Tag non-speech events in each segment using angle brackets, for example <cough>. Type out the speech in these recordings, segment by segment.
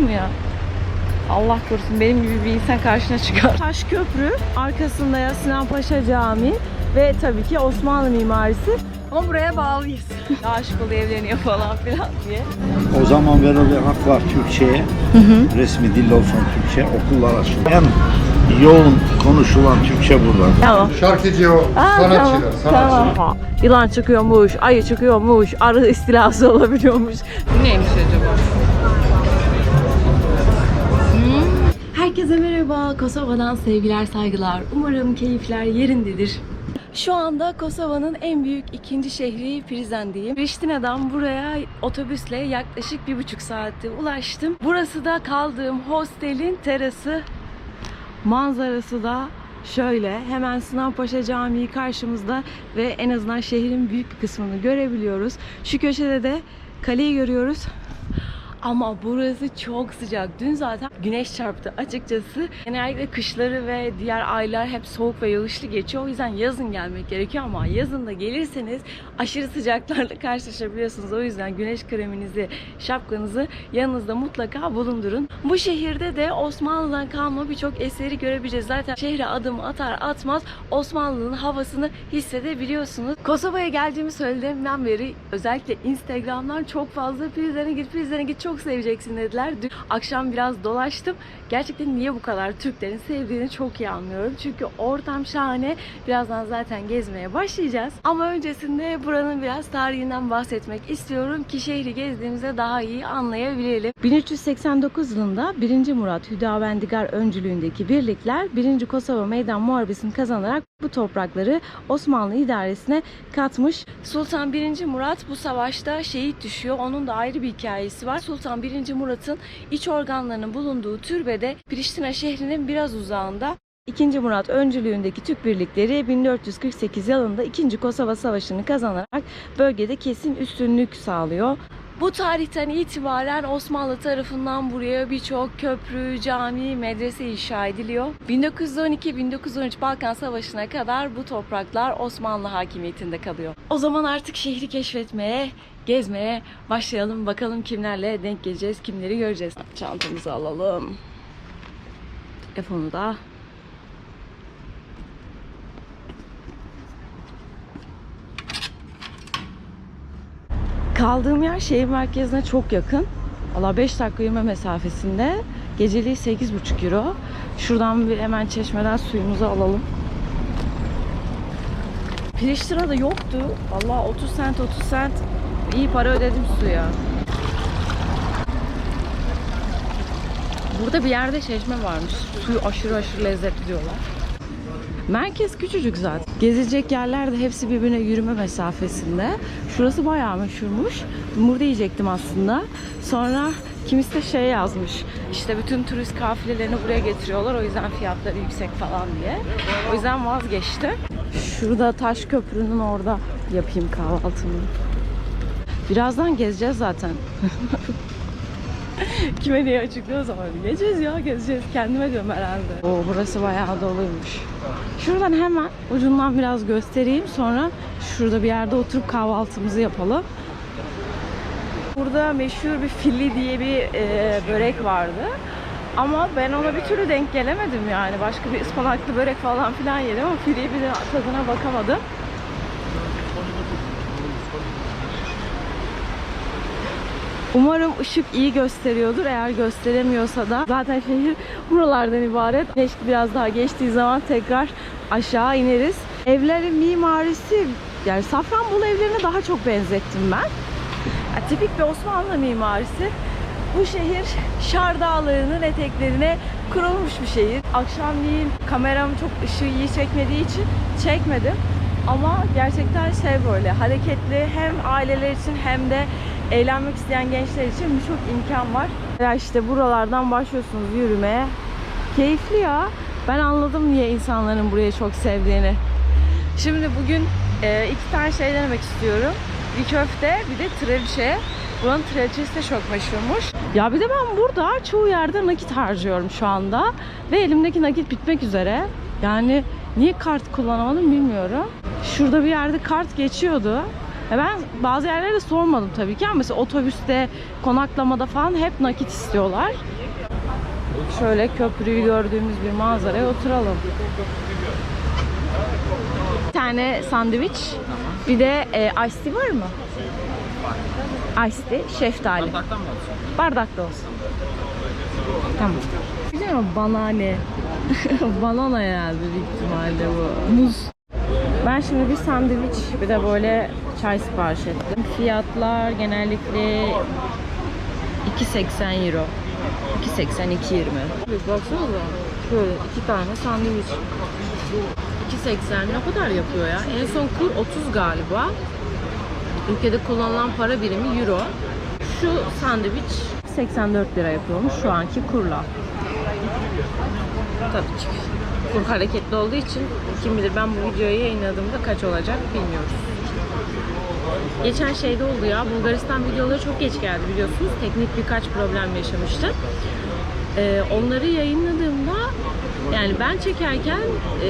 mı ya? Allah korusun benim gibi bir insan karşına çıkar. Taş Köprü, arkasında ya Sinan Paşa Camii ve tabii ki Osmanlı mimarisi. Ama buraya bağlıyız. <laughs> Aşık oluyor evleniyor falan filan diye. O zaman verilen hak var Türkçe'ye. Resmi dil olsun Türkçe. Okullar açıldı. En yoğun konuşulan Türkçe burada. Tamam. Şarkıcı o, Aa, sanatçılar, tamam, sanatçı. tamam. Yılan çıkıyormuş, ayı çıkıyormuş, arı istilası olabiliyormuş. Bu neymiş acaba? Herkese merhaba. Kosova'dan sevgiler, saygılar. Umarım keyifler yerindedir. Şu anda Kosova'nın en büyük ikinci şehri Prizren'deyim. Priştine'den buraya otobüsle yaklaşık bir buçuk saatte ulaştım. Burası da kaldığım hostelin terası. Manzarası da şöyle. Hemen Sinan Paşa Camii karşımızda ve en azından şehrin büyük bir kısmını görebiliyoruz. Şu köşede de kaleyi görüyoruz. Ama burası çok sıcak. Dün zaten güneş çarptı açıkçası. Genellikle kışları ve diğer aylar hep soğuk ve yağışlı geçiyor. O yüzden yazın gelmek gerekiyor ama yazın da gelirseniz aşırı sıcaklarla <laughs> karşılaşabiliyorsunuz. O yüzden güneş kreminizi, şapkanızı yanınızda mutlaka bulundurun. Bu şehirde de Osmanlı'dan kalma birçok eseri görebileceğiz. Zaten şehre adım atar atmaz Osmanlı'nın havasını hissedebiliyorsunuz. Kosova'ya geldiğimi söylediğimden beri özellikle Instagram'dan çok fazla Prizren'e git, Prizren'e git çok seveceksin dediler. Dün akşam biraz dolaştım. Gerçekten niye bu kadar Türklerin sevdiğini çok iyi anlıyorum. Çünkü ortam şahane. Birazdan zaten gezmeye başlayacağız. Ama öncesinde buranın biraz tarihinden bahsetmek istiyorum ki şehri gezdiğimizde daha iyi anlayabilelim. 1389 yılında 1. Murat Hüdavendigar öncülüğündeki birlikler 1. Kosova Meydan Muharebesi'ni kazanarak bu toprakları Osmanlı idaresine katmış. Sultan 1. Murat bu savaşta şehit düşüyor. Onun da ayrı bir hikayesi var. Sultan 1. Murat'ın iç organlarının bulunduğu türbede Priştine şehrinin biraz uzağında 2. Murat öncülüğündeki Türk birlikleri 1448 yılında 2. Kosova Savaşı'nı kazanarak bölgede kesin üstünlük sağlıyor. Bu tarihten itibaren Osmanlı tarafından buraya birçok köprü, cami, medrese inşa ediliyor. 1912-1913 Balkan Savaşı'na kadar bu topraklar Osmanlı hakimiyetinde kalıyor. O zaman artık şehri keşfetmeye, gezmeye başlayalım. Bakalım kimlerle denk geleceğiz, kimleri göreceğiz. Çantamızı alalım. Telefonu da Kaldığım yer şehir merkezine çok yakın. Valla 5 dakika yürüme mesafesinde. Geceliği 8,5 euro. Şuradan bir hemen çeşmeden suyumuzu alalım. Priştina'da yoktu. Valla 30 sent 30 sent iyi para ödedim suya. Burada bir yerde çeşme varmış. Suyu aşırı aşırı lezzetli diyorlar. Merkez küçücük zaten. Gezilecek yerler de hepsi birbirine yürüme mesafesinde. Şurası bayağı meşhurmuş. Burada yiyecektim aslında. Sonra kimisi de şey yazmış. İşte bütün turist kafilelerini buraya getiriyorlar. O yüzden fiyatları yüksek falan diye. O yüzden vazgeçtim. Şurada taş köprünün orada yapayım kahvaltımı. Birazdan gezeceğiz zaten. <laughs> <laughs> Kime diye açıklıyoruz ama gezeceğiz ya gezeceğiz. Kendime diyorum herhalde. Oo, burası bayağı doluymuş. Şuradan hemen ucundan biraz göstereyim. Sonra şurada bir yerde oturup kahvaltımızı yapalım. Burada meşhur bir filli diye bir e, börek vardı. Ama ben ona bir türlü denk gelemedim yani. Başka bir ıspanaklı börek falan filan yedim ama filiye bir de tadına bakamadım. Umarım ışık iyi gösteriyordur. Eğer gösteremiyorsa da zaten <laughs> şehir buralardan ibaret. Güneş biraz daha geçtiği zaman tekrar aşağı ineriz. Evlerin mimarisi yani Safranbolu evlerine daha çok benzettim ben. Ya, tipik bir Osmanlı mimarisi. Bu şehir Şar Dağları'nın eteklerine kurulmuş bir şehir. Akşamleyin kameram çok ışığı iyi çekmediği için çekmedim. Ama gerçekten şey böyle hareketli hem aileler için hem de eğlenmek isteyen gençler için birçok imkan var. Ya işte buralardan başlıyorsunuz yürümeye. Keyifli ya. Ben anladım niye insanların burayı çok sevdiğini. Şimdi bugün e, iki tane şey denemek istiyorum. Bir köfte bir de trelçe. Buranın trelçesi de çok meşhurmuş. Ya bir de ben burada çoğu yerde nakit harcıyorum şu anda. Ve elimdeki nakit bitmek üzere. Yani niye kart kullanamadım bilmiyorum. Şurada bir yerde kart geçiyordu. Ya ben bazı yerlerde sormadım tabii ki ama mesela otobüste, konaklamada falan hep nakit istiyorlar. Şöyle köprüyü gördüğümüz bir manzaraya oturalım. Bir tane sandviç. Bir de e, ice tea var mı? Ice tea, şeftali. Bardaktan mı olsun? Bardakta olsun. Tamam. Biliyor musun? Banane. <laughs> Banana herhalde büyük ihtimalle bu. Muz. Ben şimdi bir sandviç bir de böyle çay sipariş ettim. Fiyatlar genellikle 2.80 euro. 2.80 2.20. Baksanıza. Şöyle iki tane sandviç. 2.80 ne kadar yapıyor ya? En son kur 30 galiba. Ülkede kullanılan para birimi euro. Şu sandviç 84 lira yapıyormuş şu anki kurla. Tabii ki. Kur hareketli olduğu için kim bilir ben bu videoyu yayınladığımda kaç olacak bilmiyoruz. Geçen şeyde oldu ya Bulgaristan videoları çok geç geldi biliyorsunuz. Teknik birkaç problem yaşamıştı. Ee, onları yayınladığımda yani ben çekerken e,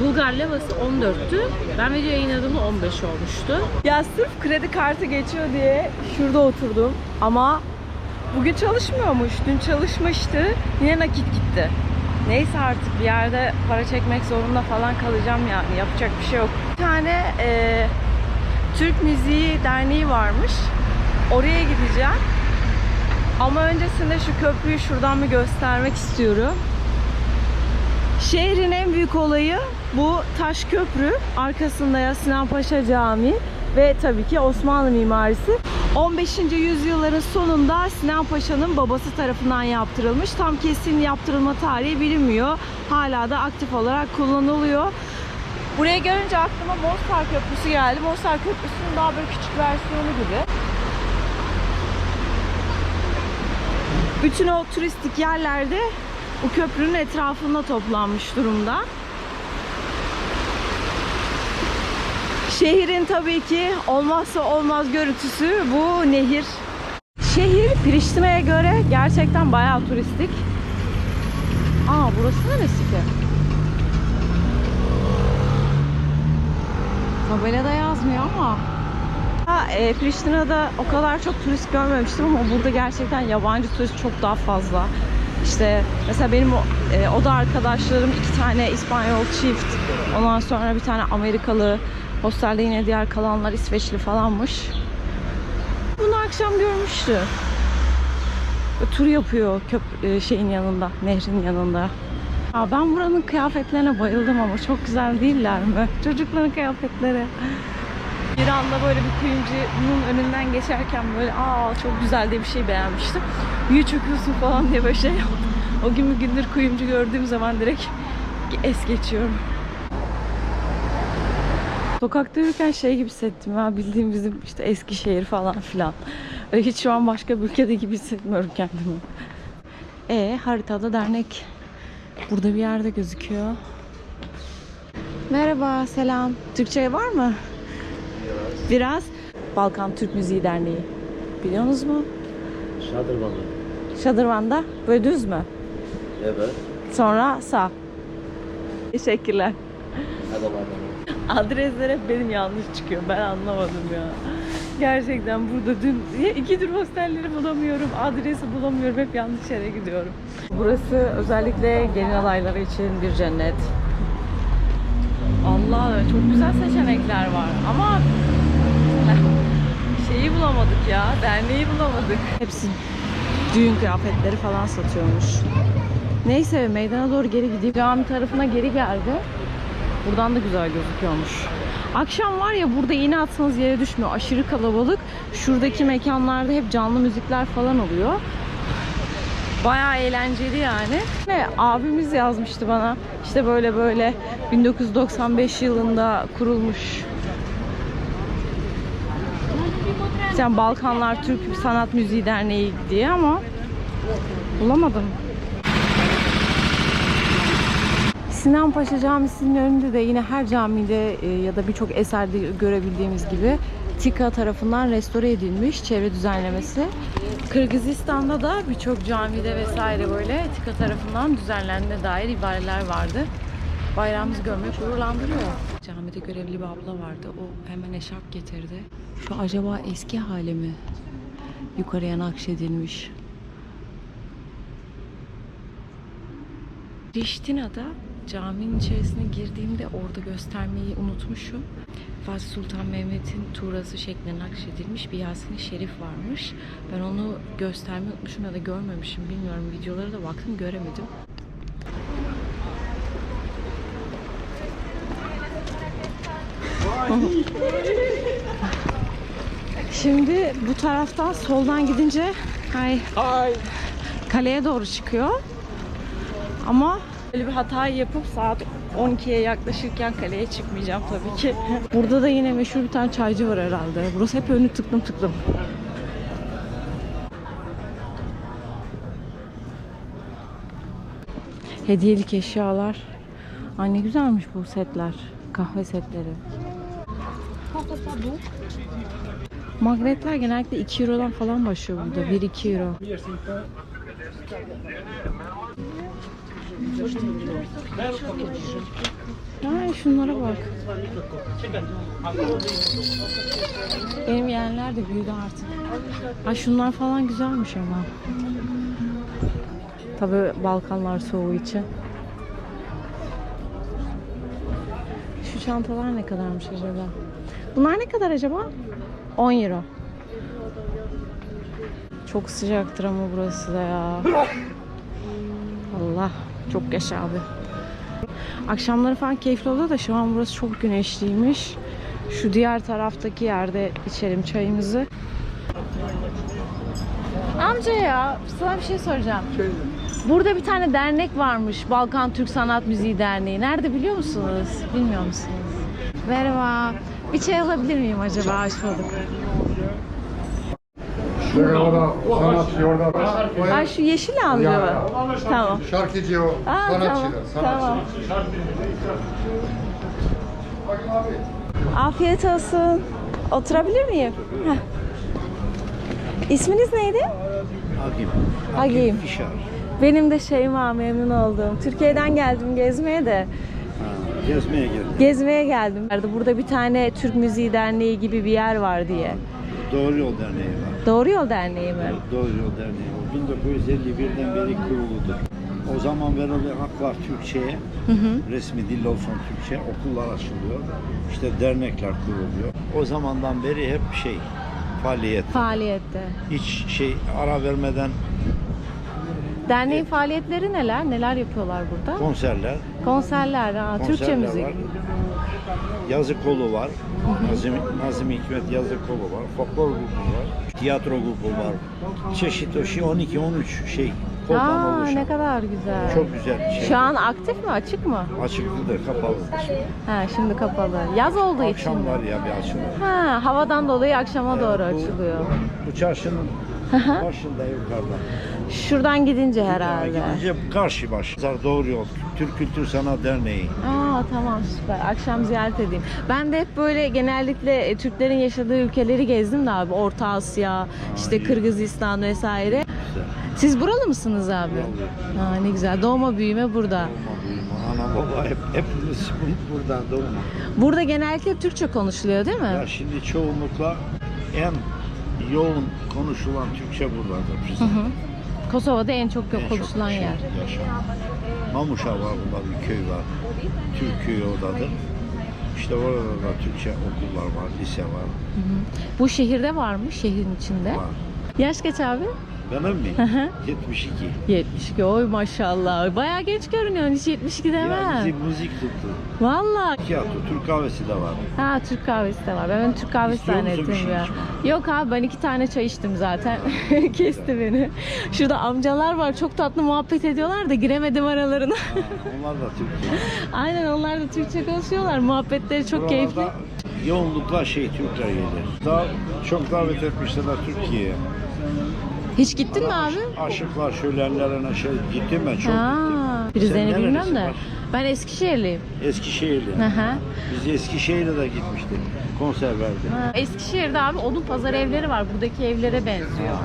Bulgar levası 14'tü. Ben video yayınladığımda 15 olmuştu. Ya sırf kredi kartı geçiyor diye şurada oturdum ama bugün çalışmıyormuş. Dün çalışmıştı. Yine nakit gitti. Neyse artık bir yerde para çekmek zorunda falan kalacağım yani. Yapacak bir şey yok. Bir tane e, Türk Müziği Derneği varmış. Oraya gideceğim. Ama öncesinde şu köprüyü şuradan bir göstermek istiyorum. Şehrin en büyük olayı bu taş köprü. Arkasında ya Sinan Paşa Camii ve tabii ki Osmanlı mimarisi. 15. yüzyılların sonunda Sinan Paşa'nın babası tarafından yaptırılmış. Tam kesin yaptırılma tarihi bilinmiyor. Hala da aktif olarak kullanılıyor. Buraya görünce aklıma Mostar Köprüsü geldi. Mostar Köprüsü'nün daha böyle küçük versiyonu gibi. Bütün o turistik yerlerde bu köprünün etrafında toplanmış durumda. Şehrin tabii ki olmazsa olmaz görüntüsü bu nehir. Şehir Priştine'ye göre gerçekten bayağı turistik. Aa burası neresi ki? Tabelada yazmıyor ama. Ha, e, Priştine'de o kadar çok turist görmemiştim ama burada gerçekten yabancı turist çok daha fazla. İşte mesela benim o, e, oda arkadaşlarım iki tane İspanyol çift, ondan sonra bir tane Amerikalı, hostelde yine diğer kalanlar İsveçli falanmış. Bunu akşam görmüştü. Tur yapıyor köp e, şeyin yanında, nehrin yanında. Aa, ben buranın kıyafetlerine bayıldım ama çok güzel değiller mi? <laughs> Çocukların kıyafetleri. Bir anda böyle bir kuyumcunun önünden geçerken böyle aa çok güzel diye bir şey beğenmiştim. Niye çöküyorsun falan diye böyle şey yaptım. O gün bir gündür kuyumcu gördüğüm zaman direkt es geçiyorum. Sokakta yürürken şey gibi hissettim ya bildiğim bizim işte Eskişehir falan filan. Hiç şu an başka bir ülkede gibi hissetmiyorum kendimi. E haritada dernek burada bir yerde gözüküyor. Merhaba, selam. Türkçe var mı? Biraz. Balkan Türk Müziği Derneği. Biliyorsunuz mu? Şadırvanı. Şadırvan'da. Böyle düz mü? Evet. Sonra sağ. Teşekkürler. Hadi Allah'a Adresler hep benim yanlış çıkıyor. Ben anlamadım ya. Gerçekten burada dün <laughs> iki tür hostelleri bulamıyorum. Adresi bulamıyorum. Hep yanlış yere gidiyorum. Burası özellikle gelin adayları için bir cennet. Allah çok güzel seçenekler var ama <laughs> şeyi bulamadık ya. Derneği bulamadık. Hepsi düğün kıyafetleri falan satıyormuş. Neyse meydana doğru geri gideyim. Cami tarafına geri geldi. Buradan da güzel gözüküyormuş. Akşam var ya burada iğne atsanız yere düşmüyor. Aşırı kalabalık. Şuradaki mekanlarda hep canlı müzikler falan oluyor. Bayağı eğlenceli yani. Ve abimiz yazmıştı bana. İşte böyle böyle 1995 yılında kurulmuş. Sen Balkanlar Türk Sanat Müziği Derneği diye ama bulamadım. Sinan Paşa Camisi'nin önünde de yine her camide e, ya da birçok eserde görebildiğimiz gibi TİKA tarafından restore edilmiş çevre düzenlemesi. Kırgızistan'da da birçok camide vesaire böyle TİKA tarafından düzenlendiğine dair ibareler vardı. Bayrağımızı görmek gururlandırıyor. Camide görevli bir abla vardı. O hemen eşarp getirdi. Şu acaba eski hali mi? Yukarıya nakşedilmiş. Riştina'da caminin içerisine girdiğimde orada göstermeyi unutmuşum. Fatih Sultan Mehmet'in tuğrası şeklinde nakşedilmiş bir Yasin-i Şerif varmış. Ben onu göstermeyi unutmuşum ya da görmemişim bilmiyorum. Videolara da baktım göremedim. <laughs> Şimdi bu taraftan soldan gidince ay, kaleye doğru çıkıyor. Ama böyle bir hata yapıp saat 12'ye yaklaşırken kaleye çıkmayacağım tabii ki. <laughs> Burada da yine meşhur bir tane çaycı var herhalde. Burası hep önü tıklım tıklım. Hediyelik eşyalar. Ay ne güzelmiş bu setler. Kahve setleri. Magnetler genellikle 2 Euro'dan falan başlıyor burada. 1-2 Euro. Ay şunlara bak. Benim yeğenler de büyüdü artık. Ay şunlar falan güzelmiş ama. Tabii Balkanlar soğuğu için. Şu çantalar ne kadarmış acaba? Bunlar ne kadar acaba? 10 euro. Çok sıcaktır ama burası da ya. Allah çok yaşa abi. Akşamları falan keyifli oluyor da şu an burası çok güneşliymiş. Şu diğer taraftaki yerde içelim çayımızı. Amca ya sana bir şey soracağım. Burada bir tane dernek varmış. Balkan Türk Sanat Müziği Derneği. Nerede biliyor musunuz? Bilmiyor musunuz? Merhaba. Bir çay alabilir miyim acaba? Hoş bulduk. Orada sanatçı orada. Ay şu yeşil amca mı? Tamam. Şarkıcı o. Aa, sanatçı tamam. da. Sanatçı. Tamam. Afiyet olsun. Oturabilir miyim? Heh. İsminiz neydi? Hakim. Hakim. Fişar. Benim de Şeyma memnun oldum. Türkiye'den geldim gezmeye de. Ha, gezmeye geldim. Gezmeye geldim. Burada bir tane Türk Müziği Derneği gibi bir yer var diye. Doğru Yol Derneği var. Doğru Yol Derneği mi? Doğru Yol Derneği var. 1951'den beri kuruludur. O zaman verilen haklar Türkçe'ye, resmi dil olsun Türkçe, okullar açılıyor. İşte dernekler kuruluyor. O zamandan beri hep şey, faaliyet. Faaliyette. Hiç şey ara vermeden Derneğin faaliyetleri neler? Neler yapıyorlar burada? konserler, Konserler, ha, Türkçe konserler müzik. var. Yazı kolu var. Nazım, Nazım Hikmet yazı kolu var. Folklor grubu var. Tiyatro grubu var. Çeşit o şey 12 13 şey koldan Aa, oluşan. ne kadar güzel. Çok güzel şey. Şu an aktif mi, açık mı? açıklıdır, kapalıdır. Ha, şimdi kapalı. Yaz olduğu için Akşam mi? var ya bir açılır. Ha, havadan dolayı akşama doğru bu- açılıyor. Bu çarşının başında yukarıda. Şuradan gidince Ha, herhalde. Gidince karşı baş. Doğru yol. Türk Kültür Sanat Derneği. Aa tamam süper. Akşam ziyaret edeyim. Ben de hep böyle genellikle e, Türklerin yaşadığı ülkeleri gezdim de abi. Orta Asya, işte Kırgızistan vesaire. Güzel. Siz buralı mısınız abi? Buralıyım. Ha, ne güzel. Doğma büyüme burada. Doğma büyüme. Ana baba hep, hepimiz bu- <laughs> buradan doğma. Burada genellikle Türkçe konuşuluyor değil mi? Ya şimdi çoğunlukla en yoğun konuşulan Türkçe buradadır. Bizim. Kosova'da en çok çok konuşulan şey yer. yaşanan. Mamuşa var burada bir köy var. Türk köyü oradadır. İşte orada da Türkçe okullar var, lise var. Bu şehirde var mı? Şehrin içinde. var. Yaş kaç abi? Benim mi? hı. 72. 72. Oy maşallah. Bayağı genç görünüyorsun. Hiç 72 Ya demem. bizi müzik tuttu. Valla. Tiyatro, Türk kahvesi de var. Ha Türk kahvesi de var. Ben Türk kahvesi İstiyor musun zannettim bir şey ya. içmek? Yok abi ben iki tane çay içtim zaten. <laughs> Kesti beni. Şurada amcalar var. Çok tatlı muhabbet ediyorlar da giremedim aralarına. Ha, onlar da Türk. <laughs> Aynen onlar da Türkçe konuşuyorlar. Muhabbetleri çok keyifli. Buralarda Yoğunlukla şey Türkler gelir. Daha çok davet etmişler Türkiye'ye. Hiç gittin mi abi? Aşıklar şölenlerine şey gittim ben çok gittim. Ha, Sen Rize'ni nerelisin bilmem de. bak? Ben Eskişehirliyim. Eskişehirli. Hı. Biz Eskişehir'e de gitmiştik. Konser verdi. Ha, Eskişehir'de abi odun pazar evleri var. Buradaki evlere benziyor.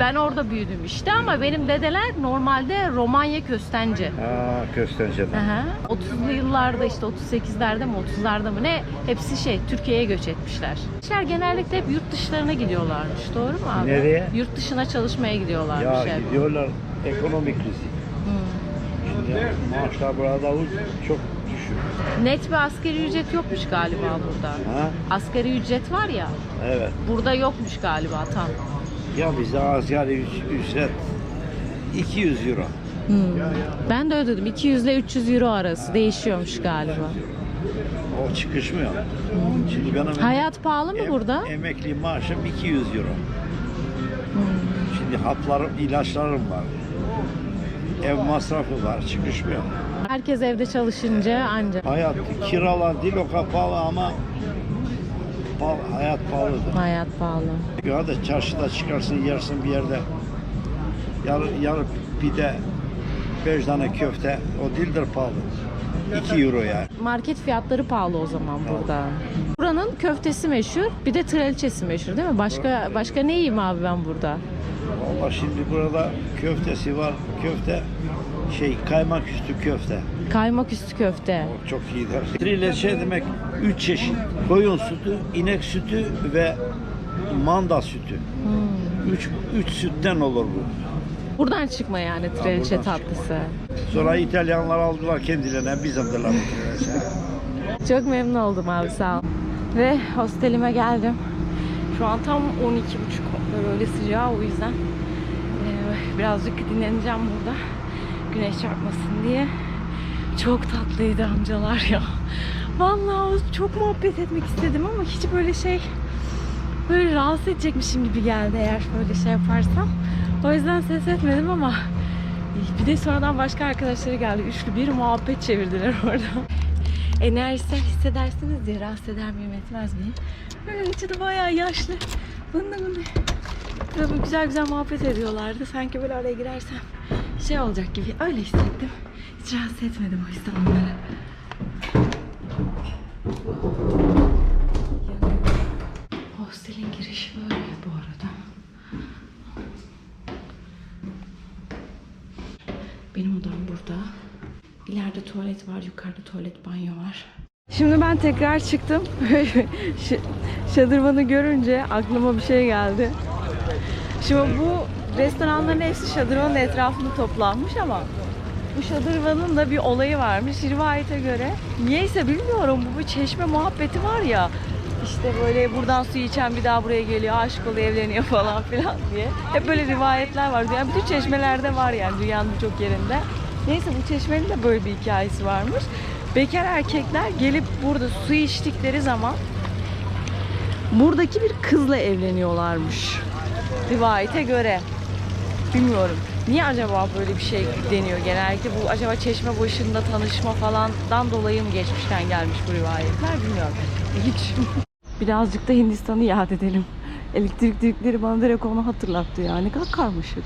Ben orada büyüdüm işte ama benim dedeler normalde Romanya Köstenci. Ha, Köstence'den. Aha. 30'lu yıllarda işte 38'lerde mi 30'larda mı ne hepsi şey Türkiye'ye göç etmişler. İşler genellikle hep yurt dışlarına gidiyorlarmış doğru mu abi? Nereye? Yurt dışına çalışmaya gidiyorlarmış Ya hep. gidiyorlar ekonomik krizi. Hmm. Şimdi maaşlar burada çok düşük. Net bir asgari ücret yokmuş galiba burada. Ha? Asgari ücret var ya Evet. burada yokmuş galiba tam. Ya bize asgari üc- ücret 200 euro. Hmm. Ben de ödedim 200 ile 300 euro arası değişiyormuş galiba. O çıkışmıyor. Şimdi benim Hmm. Hayat pahalı mı em- burada? Emekli maaşım 200 euro. Şimdi haplarım, ilaçlarım var. Ev masrafı var, çıkışmıyor. Herkes evde çalışınca ancak Hayat, kiralar değil o kapalı ama pa- hayat pahalıdır. hayat pahalı. Ya da çarşıda çıkarsın yersin bir yerde. Yarı, yarı pide, beş tane köfte o değildir pahalı. 2 euro yani. Market fiyatları pahalı o zaman burada. Buranın köftesi meşhur, bir de trelçesi meşhur değil mi? Başka başka ne yiyeyim abi ben burada? Valla şimdi burada köftesi var. Köfte şey kaymak üstü köfte. Kaymak üstü köfte. O çok iyidir. Trileçe demek üç çeşit. Koyun sütü, inek sütü ve manda sütü. Hmm. Üç, üç sütten olur bu. Buradan çıkma yani trelçe buradan tatlısı. Sonra İtalyanlar aldılar kendilerine bu <laughs> trileçe. Çok memnun oldum abi sağ ol. Ve hostelime geldim. Şu an tam 12.30 böyle sıcağı o yüzden eee, birazcık dinleneceğim burada. Güneş çarpmasın diye. Çok tatlıydı amcalar ya. Vallahi çok muhabbet etmek istedim ama hiç böyle şey böyle rahatsız edecekmişim gibi geldi eğer böyle şey yaparsam. O yüzden ses etmedim ama bir de sonradan başka arkadaşları geldi. Üçlü bir muhabbet çevirdiler <laughs> orada enerjisel hissedersiniz diye rahatsız eder miyim etmez miyim? Böyle içi de bayağı yaşlı. Bunda bunu güzel güzel muhabbet ediyorlardı. Sanki böyle araya girersem şey olacak gibi. Öyle hissettim. Hiç rahatsız etmedim o yüzden onları. Hostelin girişi böyle bu arada. Benim odam burada. İleride tuvalet var, yukarıda tuvalet banyo var. Şimdi ben tekrar çıktım. <laughs> Şadırvanı görünce aklıma bir şey geldi. Şimdi bu restoranların hepsi şadırvanın etrafında toplanmış ama bu şadırvanın da bir olayı varmış. Rivayete göre niyeyse bilmiyorum bu bir çeşme muhabbeti var ya işte böyle buradan su içen bir daha buraya geliyor, aşık oluyor, evleniyor falan filan diye. Hep böyle rivayetler var. Yani bütün çeşmelerde var yani dünyanın birçok yerinde. Neyse bu çeşmenin de böyle bir hikayesi varmış. Bekar erkekler gelip burada su içtikleri zaman buradaki bir kızla evleniyorlarmış. Rivayete göre. Bilmiyorum. Niye acaba böyle bir şey deniyor genellikle? Bu acaba çeşme başında tanışma falandan dolayı mı geçmişten gelmiş bu rivayetler bilmiyorum. Hiç. <laughs> Birazcık da Hindistan'ı yad edelim. Elektrik direkleri bana direkt onu hatırlattı ya. Ne kadar karmaşık.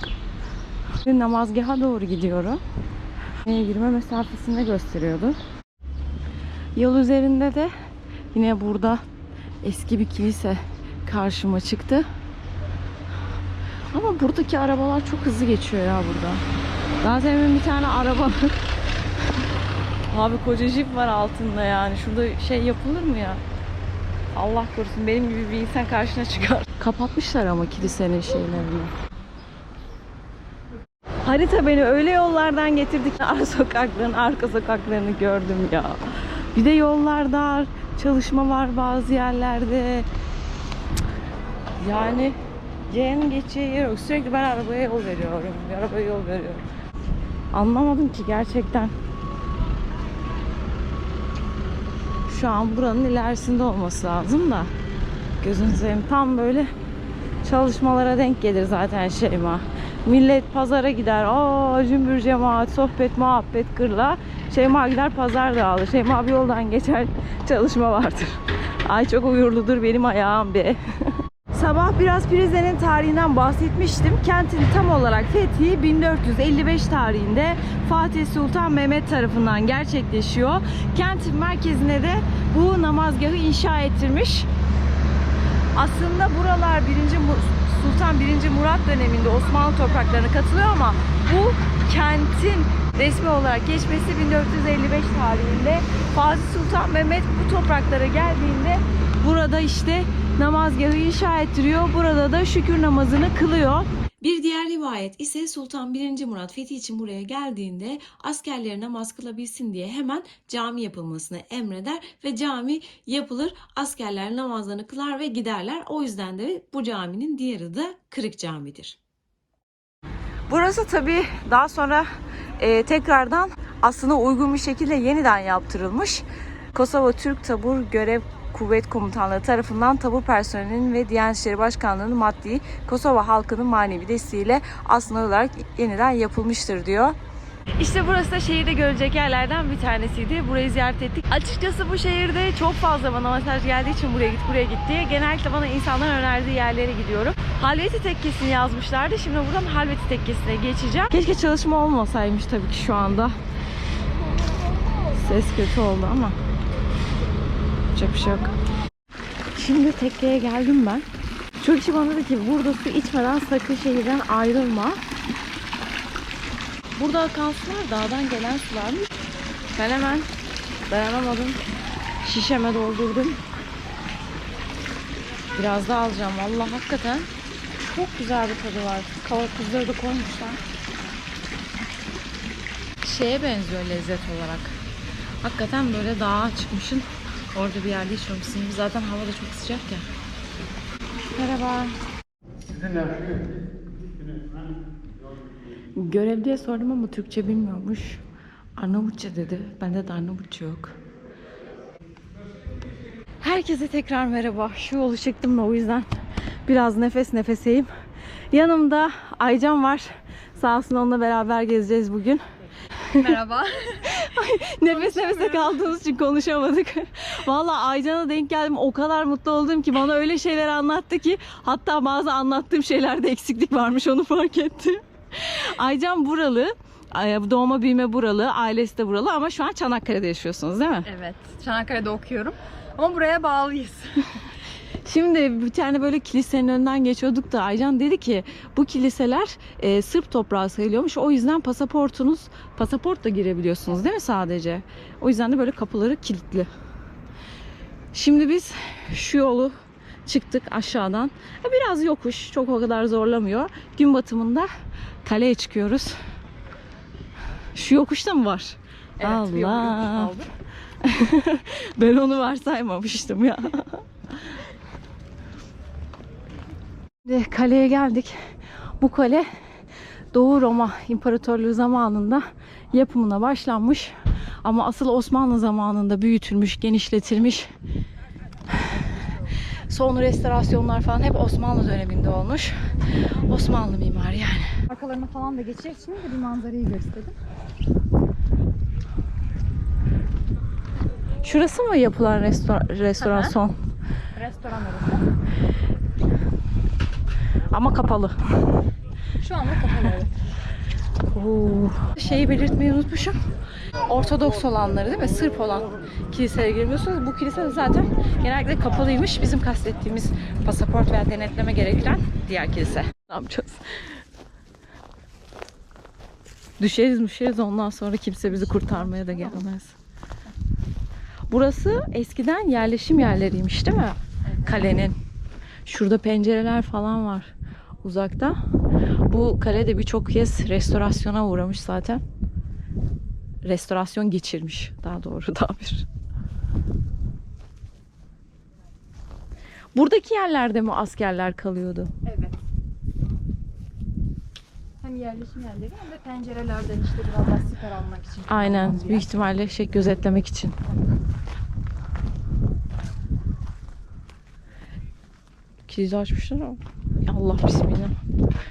Şimdi namazgaha doğru gidiyorum. Ee, girme mesafesinde gösteriyordu. Yol üzerinde de yine burada eski bir kilise karşıma çıktı. Ama buradaki arabalar çok hızlı geçiyor ya burada. Zaten benim bir tane araba <laughs> Abi koca jip var altında yani. Şurada şey yapılır mı ya? Allah korusun benim gibi bir insan karşına çıkar. <laughs> Kapatmışlar ama kilisenin şeylerini. Harita beni öyle yollardan getirdik. <laughs> Ara sokakların arka sokaklarını gördüm ya. Bir de yollar dar. Çalışma var bazı yerlerde. Yani C'nin geçeceği yer yok. Sürekli ben arabaya yol veriyorum. Arabaya yol veriyorum. Anlamadım ki gerçekten. Şu an buranın ilerisinde olması lazım da. Gözünü seveyim. Tam böyle çalışmalara denk gelir zaten Şeyma. Millet pazara gider. Aa cümbür cemaat, sohbet, muhabbet, gırla. Şeyma gider pazar dağılır. Şeyma bir yoldan geçer çalışma vardır. Ay çok uyurludur benim ayağım be. <laughs> Sabah biraz Prizren'in tarihinden bahsetmiştim. Kentin tam olarak fethi 1455 tarihinde Fatih Sultan Mehmet tarafından gerçekleşiyor. Kentin merkezine de bu namazgahı inşa ettirmiş. Aslında buralar 1. Mu- Sultan 1. Murat döneminde Osmanlı topraklarına katılıyor ama bu kentin resmi olarak geçmesi 1455 tarihinde Fatih Sultan Mehmet bu topraklara geldiğinde burada işte namazgahı inşa ettiriyor. Burada da şükür namazını kılıyor. Bir diğer rivayet ise Sultan 1. Murat fethi için buraya geldiğinde askerleri namaz kılabilsin diye hemen cami yapılmasını emreder ve cami yapılır. Askerler namazlarını kılar ve giderler. O yüzden de bu caminin diğer adı Kırık Cami'dir. Burası tabii daha sonra e, tekrardan aslında uygun bir şekilde yeniden yaptırılmış. Kosova Türk Tabur Görev Kuvvet Komutanlığı tarafından tabur personelinin ve Diyanet İşleri Başkanlığı'nın maddi Kosova halkının manevi desteğiyle aslında olarak yeniden yapılmıştır diyor. İşte burası da şehirde görecek yerlerden bir tanesiydi. Burayı ziyaret ettik. Açıkçası bu şehirde çok fazla bana mesaj geldiği için buraya git buraya git diye genellikle bana insanlar önerdiği yerlere gidiyorum. Halveti Tekkesi'ni yazmışlardı. Şimdi buradan Halveti Tekkesi'ne geçeceğim. Keşke çalışma olmasaymış tabii ki şu anda. Ses kötü oldu ama. Yapacak bir şey yok. Şimdi tekkeye geldim ben. Kişi bana dedi ki burada su içmeden sakın şehirden ayrılma. Burada akan sular dağdan gelen sularmış. Ben hemen dayanamadım. Şişeme doldurdum. Biraz daha alacağım. Vallahi hakikaten çok güzel bir tadı var. Kavakuzları da koymuşlar. Şeye benziyor lezzet olarak. Hakikaten böyle dağa çıkmışsın. Orada bir yerde içiyormuşsun. Zaten hava da çok sıcak ya. Merhaba. Görevliye sordum ama Türkçe bilmiyormuş. Arnavutça dedi. Bende de Arnavutça yok. Herkese tekrar merhaba. Şu yolu çıktım da o yüzden biraz nefes nefeseyim. Yanımda Aycan var. Sağ olsun onunla beraber gezeceğiz bugün. Merhaba. <laughs> <laughs> Nefes nefese kaldığımız için konuşamadık. <laughs> Vallahi Aycan'a denk geldim. O kadar mutlu oldum ki bana öyle şeyler anlattı ki hatta bazı anlattığım şeylerde eksiklik varmış onu fark ettim. <laughs> Aycan buralı. Ay, Doğma büyüme buralı. Ailesi de buralı ama şu an Çanakkale'de yaşıyorsunuz değil mi? Evet. Çanakkale'de okuyorum. Ama buraya bağlıyız. Şimdi bir tane böyle kilisenin önünden geçiyorduk da Aycan dedi ki bu kiliseler e, Sırp toprağı sayılıyormuş. O yüzden pasaportunuz pasaportla girebiliyorsunuz değil mi sadece? O yüzden de böyle kapıları kilitli. Şimdi biz şu yolu çıktık aşağıdan. E, Biraz yokuş. Çok o kadar zorlamıyor. Gün batımında kaleye çıkıyoruz. Şu yokuşta mı var? Evet, Allah. <laughs> ben onu varsaymamıştım ya. <laughs> Şimdi kaleye geldik. Bu kale Doğu Roma İmparatorluğu zamanında yapımına başlanmış. Ama asıl Osmanlı zamanında büyütülmüş, genişletilmiş. Son restorasyonlar falan hep Osmanlı döneminde olmuş. Osmanlı mimari yani. Arkalarına falan da geçecek şimdi de bir manzarayı göstereyim. Şurası mı yapılan restora- restorasyon? Restoran orası. Ama kapalı. Şu anda kapalı evet. Oo. Şeyi belirtmeyi unutmuşum. Ortodoks olanları değil mi? Sırp olan kiliselere girmiyorsunuz. Bu kilise de zaten genellikle kapalıymış. Bizim kastettiğimiz pasaport veya denetleme gerektiren diğer kilise. Ne yapacağız? Düşeriz düşeriz ondan sonra kimse bizi kurtarmaya da gelmez. Burası eskiden yerleşim yerleriymiş değil mi? Kalenin. Şurada pencereler falan var uzakta. Bu kale de birçok kez restorasyona uğramış zaten. Restorasyon geçirmiş daha doğru tabir. Buradaki yerlerde mi askerler kalıyordu? Evet. Hem yerleşim yerleri hem de pencerelerden işte biraz daha siper almak için. Aynen. Büyük ihtimalle şey gözetlemek için. Kilidi açmışlar ama. Allah bismillah.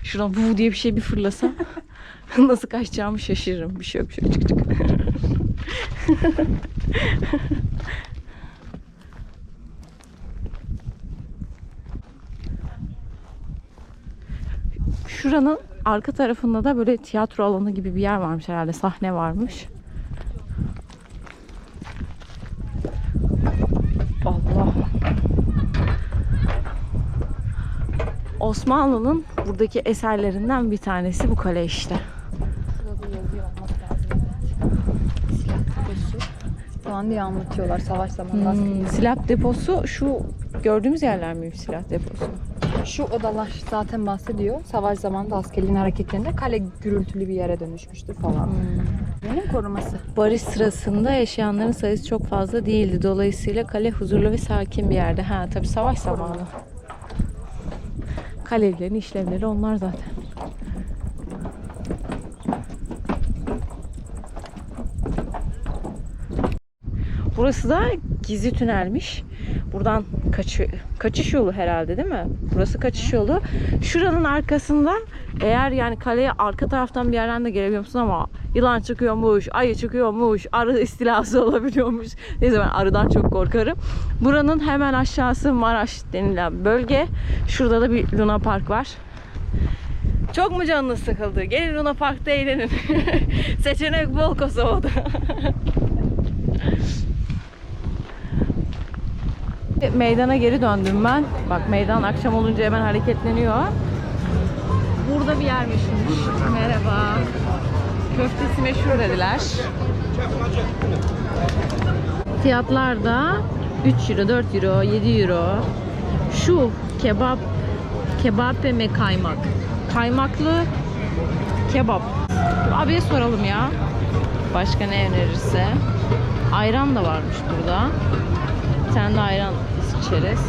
Şuradan bu diye bir şey bir fırlasa <laughs> nasıl kaçacağımı şaşırırım. Bir şey yok. Şöyle çık çık. <laughs> Şuranın arka tarafında da böyle tiyatro alanı gibi bir yer varmış herhalde. Sahne varmış. Allah. Osmanlı'nın buradaki eserlerinden bir tanesi bu kale işte. Falan diye anlatıyorlar savaş zamanında Hmm, silah deposu şu gördüğümüz yerler miymiş silah deposu? Şu odalar zaten bahsediyor. Savaş zamanında askerliğin hareketlerinde kale gürültülü bir yere dönüşmüştür falan. Benim koruması. Barış sırasında yaşayanların sayısı çok fazla değildi. Dolayısıyla kale huzurlu ve sakin bir yerde. Ha tabii savaş zamanı. Kalelerin işlevleri onlar zaten. Burası da gizli tünelmiş. Buradan kaçı, kaçış yolu herhalde değil mi? Burası kaçış yolu. Şuranın arkasında eğer yani kaleye arka taraftan bir yerden de gelebiliyor musun ama yılan çıkıyormuş, ayı çıkıyormuş, arı istilası <laughs> olabiliyormuş. Neyse ben arıdan çok korkarım. Buranın hemen aşağısı Maraş denilen bölge. Şurada da bir Luna Park var. Çok mu canınız sıkıldı? Gelin Luna Park'ta eğlenin. <laughs> Seçenek bol Kosova'da. <laughs> Meydana geri döndüm ben. Bak meydan akşam olunca hemen hareketleniyor. Burada bir yermişmiş. Merhaba. Köftesi meşhur dediler. Fiyatlar da 3 euro, 4 euro, 7 euro. Şu kebap, kebape me kaymak. Kaymaklı kebap. Abiye soralım ya. Başka ne önerirse. Ayran da varmış burada. Tane de ayran içeriz.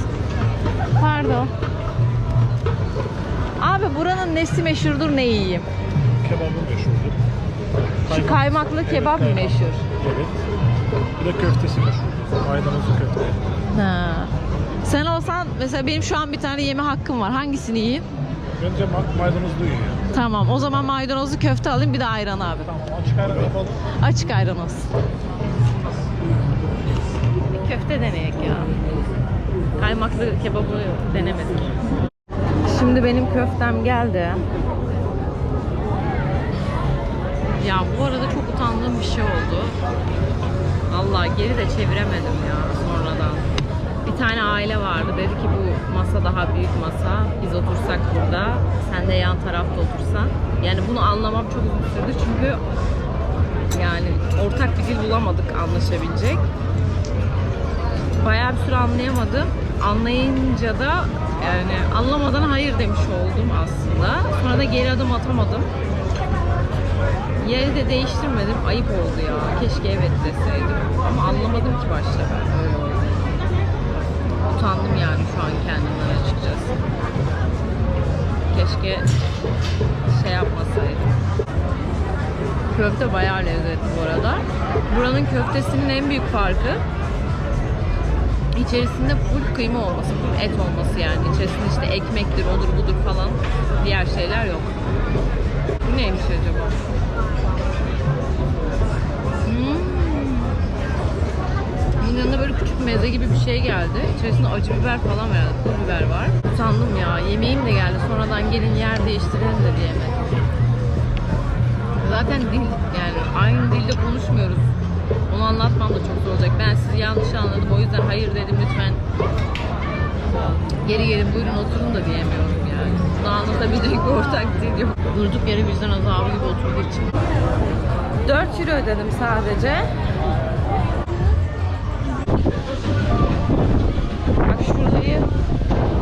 Pardon. Abi buranın nesi meşhurdur ne yiyeyim? Kebabı meşhurdur. Şu kaymaklı kebap mı meşhur? Evet. Bir de köftesi meşhurdur. Maydanozlu köfte. Ha. Sen olsan mesela benim şu an bir tane yeme hakkım var. Hangisini yiyeyim? Bence ma- maydanozlu yiyor. Tamam. O zaman maydanozlu köfte alayım bir de ayran abi. Tamam açık ayran yapalım. Açık ayran olsun. Köfte deneyek ya. Kaymaklı kebabı denemedik. Şimdi benim köftem geldi. Ya bu arada çok utandığım bir şey oldu. Allah geri de çeviremedim ya sonradan. Bir tane aile vardı. Dedi ki bu masa daha büyük masa. Biz otursak burada. Sen de yan tarafta otursan. Yani bunu anlamam çok uzun sürdü çünkü yani ortak bir dil bulamadık anlaşabilecek. Bayağı bir süre anlayamadım. Anlayınca da yani anlamadan hayır demiş oldum aslında. Sonra da geri adım atamadım. Yeri de değiştirmedim. Ayıp oldu ya. Keşke evet deseydim. Ama anlamadım ki başta ben. Utandım yani şu an kendimden açıkçası. Keşke şey yapmasaydım. Köfte bayağı lezzetli bu arada. Buranın köftesinin en büyük farkı içerisinde full kıyma olması, full et olması yani. İçerisinde işte ekmektir, odur budur falan diğer şeyler yok. Bu neymiş acaba? Hmm. Bunun yanında böyle küçük meze gibi bir şey geldi. İçerisinde acı biber falan var, pul biber var. Utandım ya. Yemeğim de geldi. Sonradan gelin yer değiştirelim de diyemedim. Zaten dil yani aynı dilde konuşmuyoruz. Onu anlatmam da çok zor olacak. Ben sizi yanlış anladım. O yüzden hayır dedim lütfen. Geri gelin buyurun oturun da diyemiyorum yani. Bunu anlatabilecek bir ortak dil yok. Durduk yere vicdan azabı gibi oturduğu için. 4 euro ödedim sadece. Bak şurayı.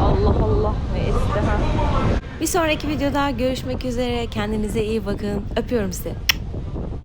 Allah Allah ne esti ha. Bir sonraki videoda görüşmek üzere. Kendinize iyi bakın. Öpüyorum sizi.